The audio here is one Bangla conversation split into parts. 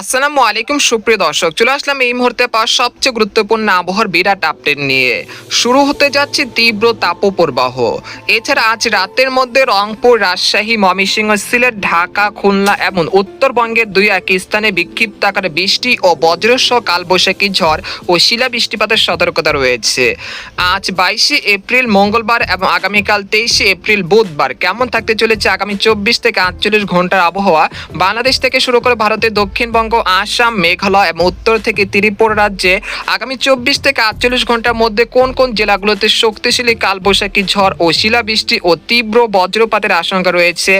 আসসালামু আলাইকুম, সুপ্রিয় দর্শক। চলে আসলাম এই মুহূর্তে পাওয়া সবচেয়ে গুরুত্বপূর্ণ আবহাওয়ার বিরাট আপডেট নিয়ে। শুরু হতে যাচ্ছে তীব্র তাপপ্রবাহ। এছাড়া আজ রাতের মধ্যে রংপুর, রাজশাহী, ময়মনসিংহ, সিলেট, ঢাকা, খুলনা এবং উত্তরবঙ্গের দুই এক স্থানে বিক্ষিপ্ত আকারে বৃষ্টি ও বজ্রসহ কালবৈশাখী ঝড় ও শিলা বৃষ্টিপাতের সতর্কতা রয়েছে। আজ বাইশে এপ্রিল, মঙ্গলবার এবং আগামীকাল তেইশে এপ্রিল, বুধবার কেমন থাকতে চলেছে আগামী চব্বিশ থেকে আটচল্লিশ ঘণ্টার আবহাওয়া? বাংলাদেশ থেকে শুরু করে ভারতের দক্ষিণবঙ্গ আসাম, মেঘালয় এবং উত্তর থেকে ত্রিপুরা রাজ্যে আগামী চব্বিশ থেকে আটচল্লিশ ঘণ্টার মধ্যে কোন কোন জেলাগুলোতে শক্তিশালী কালবৈশাখী ঝড় ও শিলাবৃষ্টি ও তীব্র বজ্রপাতের আশঙ্কা রয়েছে?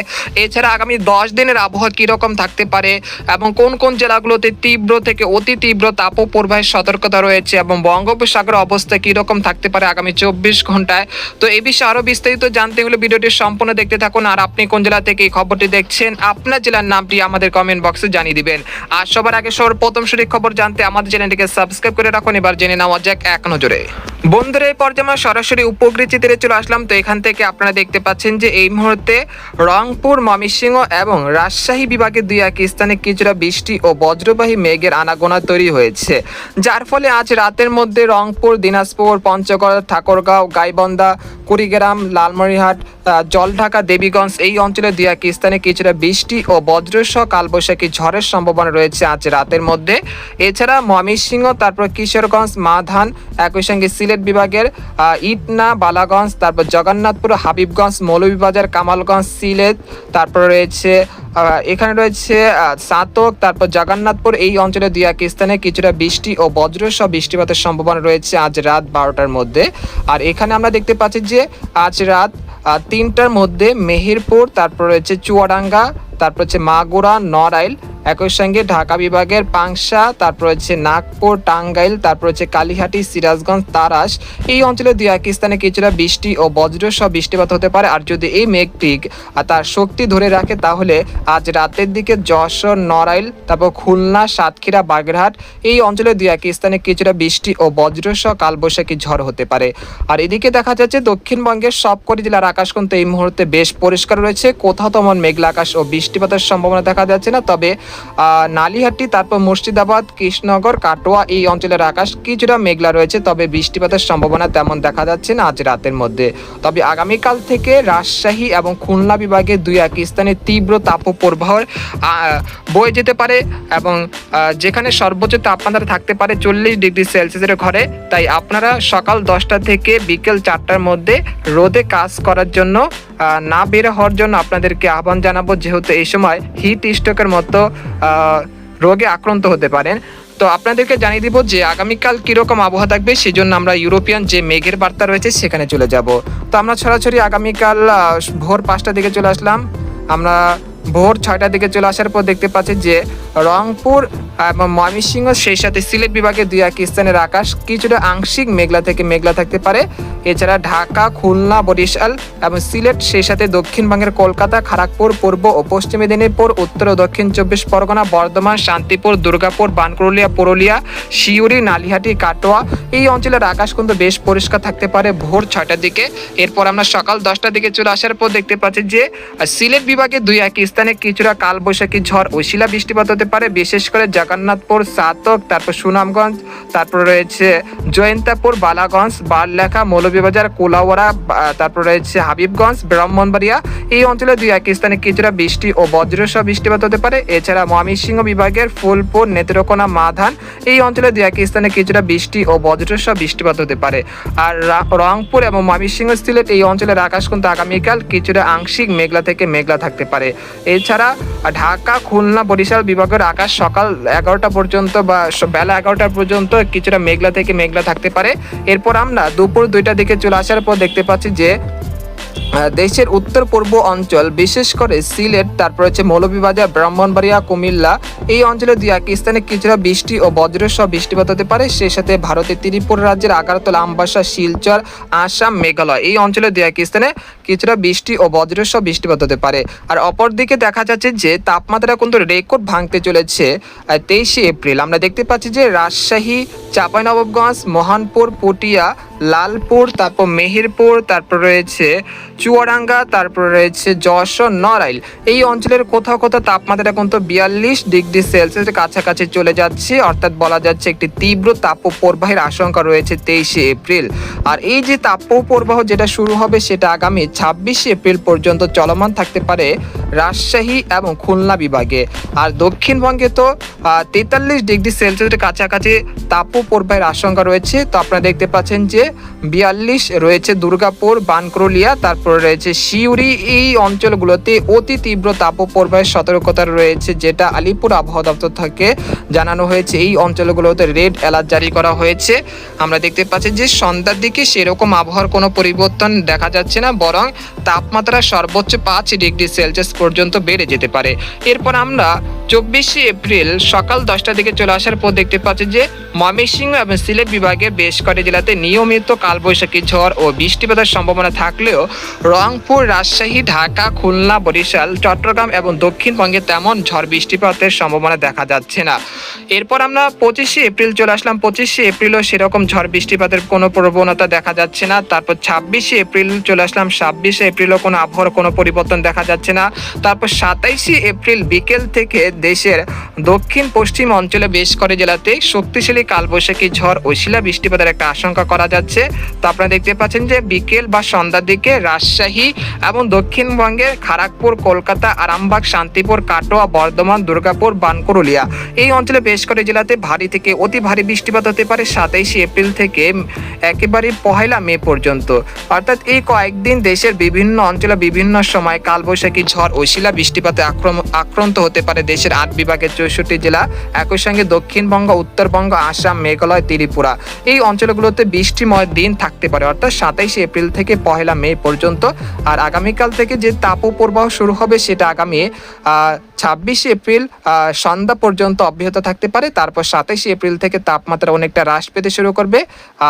এছাড়া আগামী দশ দিনের আবহাওয়া কীরকম থাকতে পারে এবং কোন কোন জেলাগুলোতে তীব্র থেকে অতি তীব্র তাপপ্রবাহের সতর্কতা রয়েছে এবং বঙ্গোপসাগর অবস্থা কীরকম থাকতে পারে আগামী চব্বিশ ঘন্টায়? তো এই বিষয়ে আরও বিস্তারিত জানতে হলে ভিডিওটি সম্পূর্ণ দেখতে থাকুন। আর আপনি কোন জেলা থেকে এই খবরটি দেখছেন, আপনার জেলার নামটি আমাদের কমেন্ট বক্সে জানিয়ে দিবেন। আর সবার আগে সর্বপ্রথম সঠিক খবর জানতে আমাদের চ্যানেলটিকে সাবস্ক্রাইব করে রাখুন। এবার জেনে নেওয়া যাক এক নজরে। বন্ধুরা, এই পর্যায়ে আমরা সরাসরি উপকৃত চিত্রে চলে আসলাম। তো এখান থেকে আপনারা দেখতে পাচ্ছেন যে এই মুহূর্তে রংপুর, ময়মনসিংহ এবং রাজশাহী বিভাগের দুই এক স্থানে কিছুটা বৃষ্টি ও বজ্রবাহী মেঘের আনাগোনা তৈরি হয়েছে। যার ফলে আজ রাতের মধ্যে রংপুর, দিনাজপুর, পঞ্চগড়, ঠাকুরগাঁও, গাইবন্ধা, কুড়িগ্রাম, লালমনিরহাট জলঢাকা, দেবীগঞ্জ এই অঞ্চলে দুই এক স্থানে কিছুটা বৃষ্টি ও বজ্রসহ কালবৈশাখী ঝড়ের সম্ভাবনা রয়েছে আজ রাতের মধ্যে। এছাড়া ময়মনসিংহ, তারপর কিশোরগঞ্জ, মাধান, একই সঙ্গে সিলেট বিভাগের ইটনা, বালাগঞ্জ, তারপর জগন্নাথপুর, হাবিবগঞ্জ, মৌলভীবাজার, কামালগঞ্জ, সিলেট, তারপর রয়েছে এখানে রয়েছে সাতক, তারপর জগন্নাথপুর, এই অঞ্চলে দুই এক স্থানে কিছুটা বৃষ্টি ও বজ্রসহ বৃষ্টিপাতের সম্ভাবনা রয়েছে আজ রাত বারোটার মধ্যে। আর এখানে আমরা দেখতে পাচ্ছি যে আজ রাত তিনটার মধ্যে মেহেরপুর, তারপর রয়েছে চুয়াডাঙ্গা, তারপর হচ্ছে মাগুরা, নড়াইল একই সঙ্গে ঢাকা বিভাগের পাংশা, তারপর হচ্ছে নাগপুর, টাঙ্গাইল, তারপর হচ্ছে কালীহাটি, সিরাজগঞ্জ, তারাস। এই অঞ্চলে দুই এক স্থানে কিছুটা বৃষ্টি ও বজ্রসহ বৃষ্টিপাত হতে পারে। আর যদি এই মেঘটি তার শক্তি ধরে রাখে, তাহলে আজ রাতের দিকে যশোর, নড়াইল, তারপর খুলনা, সাতক্ষীরা, বাগেরহাট এই অঞ্চলে দুই এক স্থানে কিছুটা বৃষ্টি ও বজ্রসহ কালবৈশাখী ঝড় হতে পারে। আর এদিকে দেখা যাচ্ছে দক্ষিণবঙ্গের সবকটি জেলার আকাশ কিন্তু এই মুহূর্তে বেশ পরিষ্কার রয়েছে। কোথাও তেমন মেঘলা আকাশ ও বৃষ্টিপাতের সম্ভাবনা দেখা যাচ্ছে না। তবে নালিহাটি, তারপর মুর্শিদাবাদ, কৃষ্ণনগর, কাটোয়া, এই অঞ্চলের আকাশ কিছুটা মেঘলা রয়েছে, তবে বৃষ্টিপাতের সম্ভাবনা তেমন দেখা যাচ্ছে না আজ রাতের মধ্যে। তবে আগামীকাল থেকে রাজশাহী এবং খুলনা বিভাগে দুই এক স্থানে তীব্র তাপপ্রবাহ বয়ে যেতে পারে এবং যেখানে সর্বোচ্চ তাপমাত্রা থাকতে পারে চল্লিশ ডিগ্রি সেলসিয়াসের ঘরে। তাই আপনারা সকাল দশটা থেকে বিকেল চারটার মধ্যে রোদে কাজ করার জন্য না বের হওয়ার জন্য আপনাদেরকে আহ্বান জানাব, যেহেতু এই সময় হিট স্ট্রোকের মতো রোগে আক্রান্ত হতে পারেন। তো আপনাদেরকে জানিয়ে দিব যে আগামীকাল কীরকম আবহাওয়া থাকবে সেই জন্য আমরা ইউরোপিয়ান যে মেঘের বার্তা রয়েছে সেখানে চলে যাব। তো আমরা সরাসরি আগামীকাল ভোর পাঁচটার দিকে চলে আসলাম। আমরা ভোর ছয়টার দিকে চলে আসার পর দেখতে পাচ্ছি যে রংপুর এবং ময়মনসিংহ, সেই সাথে সিলেট বিভাগে দুই এক স্থানের আকাশ কিছুটা আংশিক মেঘলা থেকে মেঘলা থাকতে পারে। এছাড়া ঢাকা, খুলনা, বরিশাল এবং সিলেট, সেই সাথে দক্ষিণবঙ্গের কলকাতা খড়গপুর পূর্ব ও পশ্চিম মেদিনীপুর, উত্তর ও দক্ষিণ চব্বিশ পরগনা, বর্ধমান, শান্তিপুর, দুর্গাপুর বানকুরুলিয়া পুরুলিয়া শিউরি নালিহাটি, কাটোয়া এই অঞ্চলের আকাশ কিন্তু বেশ পরিষ্কার থাকতে পারে ভোর ছয়টার দিকে। এরপর আমরা সকাল দশটার দিকে চলে আসার পর দেখতে পাচ্ছি যে সিলেট বিভাগে দুই এক স্থানে কিছুটা কালবৈশাখী ঝড় ও শিলা বৃষ্টিপাত হতে পারে, বিশেষ করে জগন্নাথপুর, সাতক, তারপর সুনামগঞ্জ, তারপর রয়েছে জয়ন্তাপুর, বালাগঞ্জ, বারলেখা, মৌলভীবাজার কোলাওয়ারা তারপর রয়েছে হাবিবগঞ্জ, ব্রাহ্মণবাড়িয়া। এই অঞ্চলে দুই এক স্থানে কিছুটা বৃষ্টি ও বজ্রসহ বৃষ্টিপাত হতে পারে। এছাড়া ময়মনসিংহ বিভাগের ফুলপুর, নেত্রকোনা, মাধান, এই অঞ্চলে দুই এক স্থানে কিছুটা বৃষ্টি ও বজ্রসহ বৃষ্টিপাত হতে পারে। আর রংপুর এবং ময়মনসিংহ সিলেট এই অঞ্চলের আকাশ কিন্তু আগামীকাল কিছুটা আংশিক মেঘলা থেকে মেঘলা থাকতে পারে। এছাড়া ঢাকা, খুলনা, বরিশাল বিভাগের আকাশ সকাল এগারোটা পর্যন্ত বা বেলা এগারোটা পর্যন্ত কিছুটা মেঘলা থেকে মেঘলা থাকতে পারে। এরপর আমরা দুপুর দুইটা দিকে চলে আসার পর দেখতে পাচ্ছি যে দেশের উত্তর পূর্ব অঞ্চল, বিশেষ করে সিলেট, তারপর হচ্ছে মৌলভীবাজার, ব্রাহ্মণবাড়িয়া, কুমিল্লা এই অঞ্চলে দুই এক স্থানে কিছুটা বৃষ্টি ও বজ্রসহ বৃষ্টিপাত হতে পারে। সেই সাথে ভারতের ত্রিপুরা রাজ্যের আগারতলা, আমবাসা, শিলচর, আসাম, মেঘালয় এই অঞ্চলে দুই এক স্থানে কিছুটা বৃষ্টি ও বজ্রসহ বৃষ্টিপাত হতে পারে। আর অপরদিকে দেখা যাচ্ছে যে তাপমাত্রা কিন্তু রেকর্ড ভাঙতে চলেছে তেইশে এপ্রিল। আমরা দেখতে পাচ্ছি যে রাজশাহী, চাঁপাইনবাবগঞ্জ, মহানপুর, পটিয়া, লালপুর, তারপর মেহেরপুর, তারপর রয়েছে চুয়াডাঙ্গা, তারপর রয়েছে যশোর, নড়াইল। এই অঞ্চলের কোথাও কোথাও তাপমাত্রা কিন্তু বিয়াল্লিশ ডিগ্রি সেলসিয়াসের কাছাকাছি চলে যাচ্ছে। অর্থাৎ বলা যাচ্ছে একটি তীব্র তাপপ্রবাহের আশঙ্কা রয়েছে তেইশে এপ্রিল। আর এই যে তাপ তাপপ্রবাহ যেটা শুরু হবে, সেটা আগামী ছাব্বিশে এপ্রিল পর্যন্ত চলমান থাকতে পারে রাজশাহী এবং খুলনা বিভাগে। আর দক্ষিণবঙ্গে তো তেতাল্লিশ ডিগ্রি সেলসিয়াসের কাছাকাছি তাপ তাপপ্রবাহের আশঙ্কা রয়েছে। তো আপনারা দেখতে পাচ্ছেন যে বিয়াল্লিশ রয়েছে দুর্গাপুর বানকরুলিয়া তারপর রয়েছে শিউরি এই অঞ্চলগুলোতে অতি তীব্র তাপ তাপপ্রবাহের সতর্কতা রয়েছে, যেটা আলিপুর আবহাওয়া দপ্তর থেকে জানানো হয়েছে, এই অঞ্চলগুলোতে রেড অ্যালার্ট জারি করা হয়েছে। আমরা দেখতে পাচ্ছি যে সন্ধ্যার দিকে সেরকম আবহাওয়ার কোনো পরিবর্তন দেখা যাচ্ছে না, বরং তাপমাত্রা সর্বোচ্চ পাঁচ ডিগ্রি সেলসিয়াস পর্যন্ত বেড়ে যেতে পারে। এরপর আমরা চব্বিশে এপ্রিল সকাল দশটার দিকে চলে আসার পর দেখতে পাচ্ছি যে ময়মনসিংহ এবং সিলেট বিভাগের বেশ কয়েকটি জেলাতে নিয়মিত কালবৈশাখী ঝড় ও বৃষ্টিপাতের সম্ভাবনা থাকলেও রংপুর, রাজশাহী, ঢাকা, খুলনা, বরিশাল, চট্টগ্রাম এবং দক্ষিণবঙ্গে তেমন ঝড় বৃষ্টিপাতের সম্ভাবনা দেখা যাচ্ছে না। এরপর আমরা পঁচিশে এপ্রিল চলে আসলাম। পঁচিশে এপ্রিলও সেরকম ঝড় বৃষ্টিপাতের কোনো প্রবণতা দেখা যাচ্ছে না। তারপর ছাব্বিশে এপ্রিল চলে আসলাম। ছাব্বিশে এপ্রিলও কোনো আবহাওয়ার কোনো পরিবর্তন দেখা যাচ্ছে না। তারপর সাতাইশে এপ্রিল বিকেল থেকে দেশের দক্ষিণ পশ্চিম অঞ্চলে বেশ করে জেলাতে শক্তিশালী কালবৈশাখী ঝড় ও শিলা বৃষ্টিপাতের একটা আশঙ্কা করা যাচ্ছে। তো আপনারা দেখতে পাচ্ছেন যে বিকেল বা সন্ধ্যার দিকে রাজশাহী এবং দক্ষিণবঙ্গের খড়গপুর কলকাতা, আরামবাগ, শান্তিপুর, কাটোয়া, বর্ধমান, দুর্গাপুর বানকুরুলিয়া এই অঞ্চলে বেশ করে জেলাতে ভারী থেকে অতি ভারী বৃষ্টিপাত হতে পারে সাতাইশে এপ্রিল থেকে একেবারে পহেলা মে পর্যন্ত। অর্থাৎ এই কয়েকদিন দেশের বিভিন্ন অঞ্চলে বিভিন্ন সময় কালবৈশাখী ঝড় ও শিলা বৃষ্টিপাতে আক্রম- আক্রান্ত হতে পারে দেশের আট বিভাগের চৌষট্টি জেলা, একই সঙ্গে দক্ষিণবঙ্গ, উত্তরবঙ্গ, আসাম, মেঘালয়, ত্রিপুরা। এই অঞ্চলগুলোতে বৃষ্টিময় দিন থাকতে পারে, অর্থাৎ সাতাইশে এপ্রিল থেকে পহেলা মে পর্যন্ত। আর আগামীকাল থেকে যে তাপপ্রবাহ শুরু হবে সেটা আগামী ছাব্বিশে এপ্রিল সন্ধ্যা পর্যন্ত অব্যাহত থাকতে পারে। তারপর সাতাইশে এপ্রিল থেকে তাপমাত্রা অনেকটা হ্রাস পেতে শুরু করবে।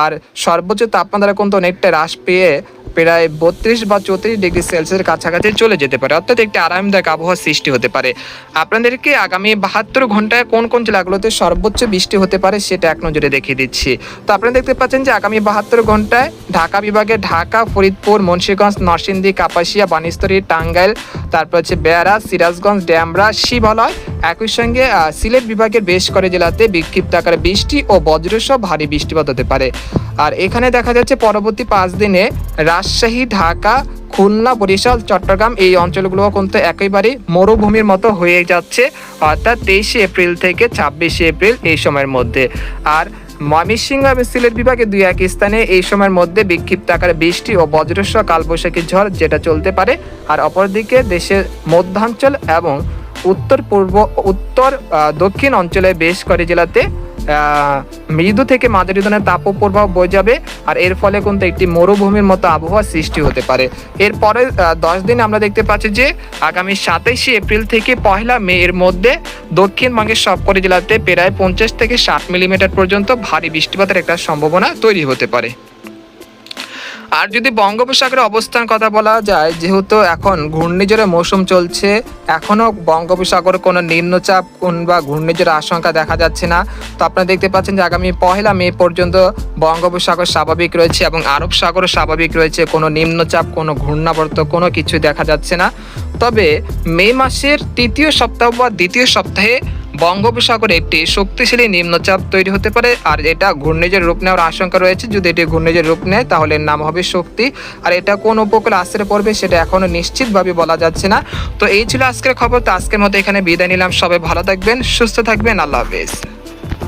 আর সর্বোচ্চ তাপমাত্রা কিন্তু অনেকটা হ্রাস পেয়ে প্রায় বত্রিশ বা চৌত্রিশ ডিগ্রি সেলসিয়াসের কাছাকাছি চলে যেতে পারে। অর্থাৎ একটি আরামদায়ক আবহাওয়ার সৃষ্টি হতে পারে। আপনাদেরকে আগামী বাহাত্তর ঘন্টায় কোন কোন জেলাগুলোতে সর্বোচ্চ বৃষ্টি হতে পারে সেটা এক নজরে দেখিয়ে দিচ্ছি। তো আপনারা দেখতে পাচ্ছেন যে আগামী বাহাত্তর ঘন্টায় ঢাকা বিভাগে ঢাকা, ফরিদপুর, মুন্সিগঞ্জ, নরসিংদী, কাপাসিয়া বানিস্তরী টাঙ্গাইল, তারপর হচ্ছে বেয়ারা, সিরাজগঞ্জ, ড্যামরা শিবালয় একই সঙ্গে সিলেট বিভাগের বেশ করে জেলাতে বিক্ষিপ্ত আকারে বৃষ্টি ও বজ্রসহ ভারী বৃষ্টিপাত হতে পারে। আর এখানে দেখা যাচ্ছে, পরবর্তী পাঁচ দিনে রাজশাহী, ঢাকা, খুলনা, বরিশাল, চট্টগ্রাম এই অঞ্চলগুলো কিন্তু একেবারে মরুভূমির মতো হয়ে যাচ্ছে, অর্থাৎ তেইশে এপ্রিল থেকে ছাব্বিশে এপ্রিল এই সময়ের মধ্যে। আর ময়মনসিংহ এবং সিলেট বিভাগে দুই এক স্থানে এই সময়ের মধ্যে বিক্ষিপ্ত আকারে বৃষ্টি ও বজ্রসহ কালবৈশাখী ঝড় যেটা চলতে পারে। আর অপরদিকে দেশের মধ্যাঞ্চল এবং উত্তর পূর্ব, উত্তর দক্ষিণ অঞ্চলে বেশ করে জেলাতে মৃদু থেকে মাঝারি ধরনের তাপপ্রবাহ বয়ে যাবে আর এর ফলে কিন্তু একটি মরুভূমির মতো আবহাওয়া সৃষ্টি হতে পারে। এরপরে দশ দিন আমরা দেখতে পাচ্ছি যে আগামী সাতাইশে এপ্রিল থেকে পয়লা মে এর মধ্যে দক্ষিণবঙ্গের সবকটি জেলাতে প্রায় পঞ্চাশ থেকে ষাট মিলিমিটার পর্যন্ত ভারী বৃষ্টিপাতের একটা সম্ভাবনা তৈরি হতে পারে। আর যদি বঙ্গোপসাগরে অবস্থান কথা বলা যায়, যেহেতু এখন ঘূর্ণিঝড়ের মৌসুম চলছে এখনও বঙ্গোপসাগরে কোনো নিম্নচাপ কিংবা ঘূর্ণিঝড়ের আশঙ্কা দেখা যাচ্ছে না। তো আপনারা দেখতে পাচ্ছেন যে আগামী পহেলা মে পর্যন্ত বঙ্গোপসাগর স্বাভাবিক রয়েছে এবং আরব সাগরও স্বাভাবিক রয়েছে। কোনো নিম্নচাপ, কোনো ঘূর্ণাবর্ত, কোনো কিছু দেখা যাচ্ছে না। তবে মে মাসের তৃতীয় সপ্তাহ বা দ্বিতীয় সপ্তাহে বঙ্গোপসাগরে একটি শক্তিশালী নিম্নচাপ তৈরি হতে পারে, আর এটা ঘূর্ণিঝড় রূপ নেওয়ার আশঙ্কা রয়েছে। যদি এটি ঘূর্ণিঝড় রূপ নেয়, তাহলে নাম হবে শক্তি। আর এটা কোন উপকূলে আশ্রে পড়বে, সেটা এখনও নিশ্চিতভাবে বলা যাচ্ছে না। তো এই ছিল আজকের খবর। তো আজকের মতো এখানে বিদায় নিলাম। সবাই ভালো থাকবেন, সুস্থ থাকবেন। আল্লাহ হাফেজ।